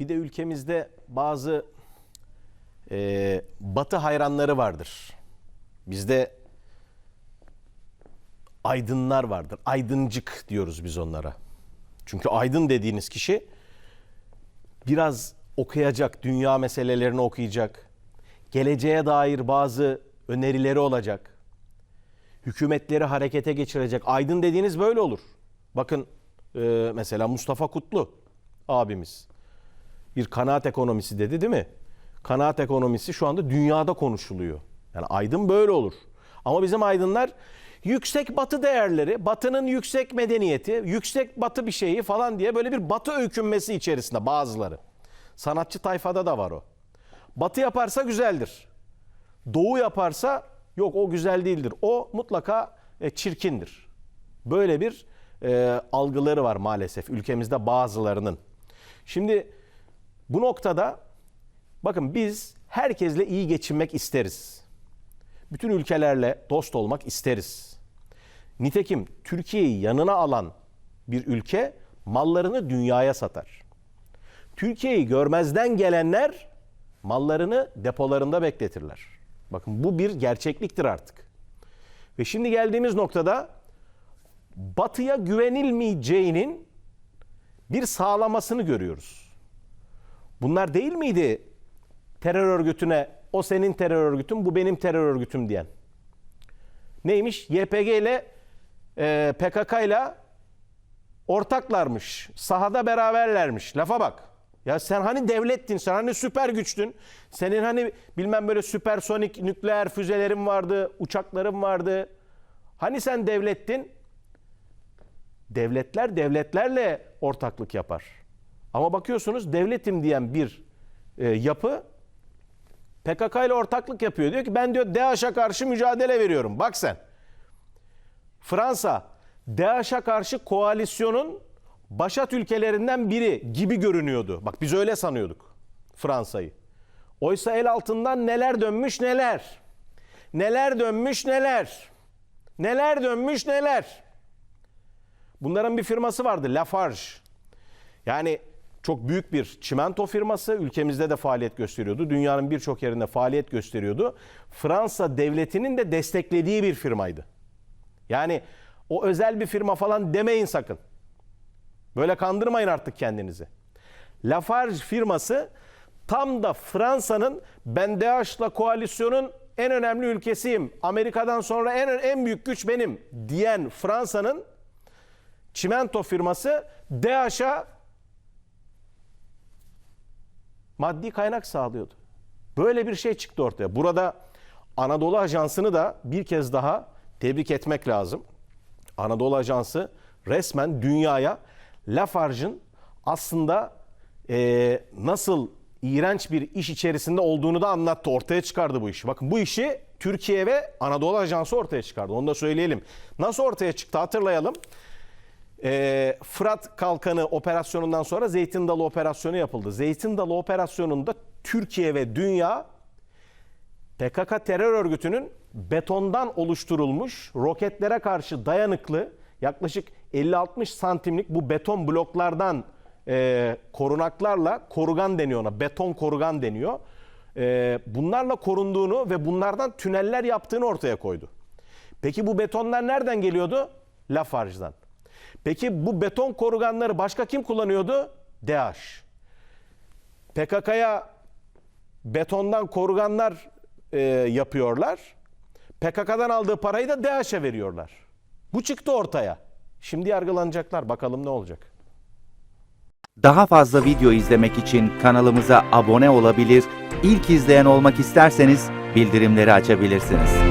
Bir de ülkemizde bazı e, batı hayranları vardır. Bizde aydınlar vardır. Aydıncık diyoruz biz onlara. Çünkü aydın dediğiniz kişi biraz okuyacak, dünya meselelerini okuyacak. Geleceğe dair bazı önerileri olacak. Hükümetleri harekete geçirecek. Aydın dediğiniz böyle olur. Bakın e, mesela Mustafa Kutlu abimiz bir kanaat ekonomisi dedi değil mi? Kanaat ekonomisi şu anda dünyada konuşuluyor. Yani aydın böyle olur. Ama bizim aydınlar yüksek batı değerleri, batının yüksek medeniyeti, yüksek batı bir şeyi falan diye böyle bir batı öykünmesi içerisinde bazıları. Sanatçı tayfada da var o. Batı yaparsa güzeldir. Doğu yaparsa yok o güzel değildir. O mutlaka e, çirkindir. Böyle bir e, algıları var maalesef ülkemizde bazılarının. Şimdi bu noktada bakın biz herkesle iyi geçinmek isteriz. Bütün ülkelerle dost olmak isteriz. Nitekim Türkiye'yi yanına alan bir ülke mallarını dünyaya satar. Türkiye'yi görmezden gelenler mallarını depolarında bekletirler. Bakın bu bir gerçekliktir artık. Ve şimdi geldiğimiz noktada batıya güvenilmeyeceğinin bir sağlamasını görüyoruz. Bunlar değil miydi terör örgütüne o senin terör örgütün bu benim terör örgütüm diyen? Neymiş? YPG ile e, PKK ile ortaklarmış. Sahada beraberlermiş. Lafa bak. Ya sen hani devlettin, sen hani süper güçtün. Senin hani bilmem böyle süpersonik nükleer füzelerin vardı, uçakların vardı. Hani sen devlettin? Devletler devletlerle ortaklık yapar. Ama bakıyorsunuz devletim diyen bir e, yapı PKK ile ortaklık yapıyor. Diyor ki ben diyor DAEŞ'e karşı mücadele veriyorum. Bak sen. Fransa DAEŞ'e karşı koalisyonun başat ülkelerinden biri gibi görünüyordu. Bak biz öyle sanıyorduk Fransa'yı. Oysa el altından neler dönmüş neler. Neler dönmüş neler. Neler dönmüş neler. Bunların bir firması vardı Lafarge. Yani çok büyük bir çimento firması ülkemizde de faaliyet gösteriyordu. Dünyanın birçok yerinde faaliyet gösteriyordu. Fransa devletinin de desteklediği bir firmaydı. Yani o özel bir firma falan demeyin sakın. Böyle kandırmayın artık kendinizi. Lafarge firması tam da Fransa'nın ben DAEŞ'la koalisyonun en önemli ülkesiyim. Amerika'dan sonra en en büyük güç benim diyen Fransa'nın çimento firması DAEŞ'a maddi kaynak sağlıyordu. Böyle bir şey çıktı ortaya. Burada Anadolu Ajansı'nı da bir kez daha tebrik etmek lazım. Anadolu Ajansı resmen dünyaya Lafarge'ın aslında e, nasıl iğrenç bir iş içerisinde olduğunu da anlattı. Ortaya çıkardı bu işi. Bakın bu işi Türkiye ve Anadolu Ajansı ortaya çıkardı. Onu da söyleyelim. Nasıl ortaya çıktı hatırlayalım. E, Fırat Kalkanı operasyonundan sonra Zeytin Dalı operasyonu yapıldı. Zeytin Dalı operasyonunda Türkiye ve dünya PKK terör örgütünün betondan oluşturulmuş roketlere karşı dayanıklı yaklaşık 50-60 santimlik bu beton bloklardan e, korunaklarla korugan deniyor ona beton korugan deniyor. E, bunlarla korunduğunu ve bunlardan tüneller yaptığını ortaya koydu. Peki bu betonlar nereden geliyordu? Lafarge'dan. Peki bu beton koruganları başka kim kullanıyordu? DAEŞ. PKK'ya betondan koruganlar e, yapıyorlar. PKK'dan aldığı parayı da DAEŞ'e veriyorlar. Bu çıktı ortaya. Şimdi yargılanacaklar. Bakalım ne olacak. Daha fazla video izlemek için kanalımıza abone olabilir, ilk izleyen olmak isterseniz bildirimleri açabilirsiniz.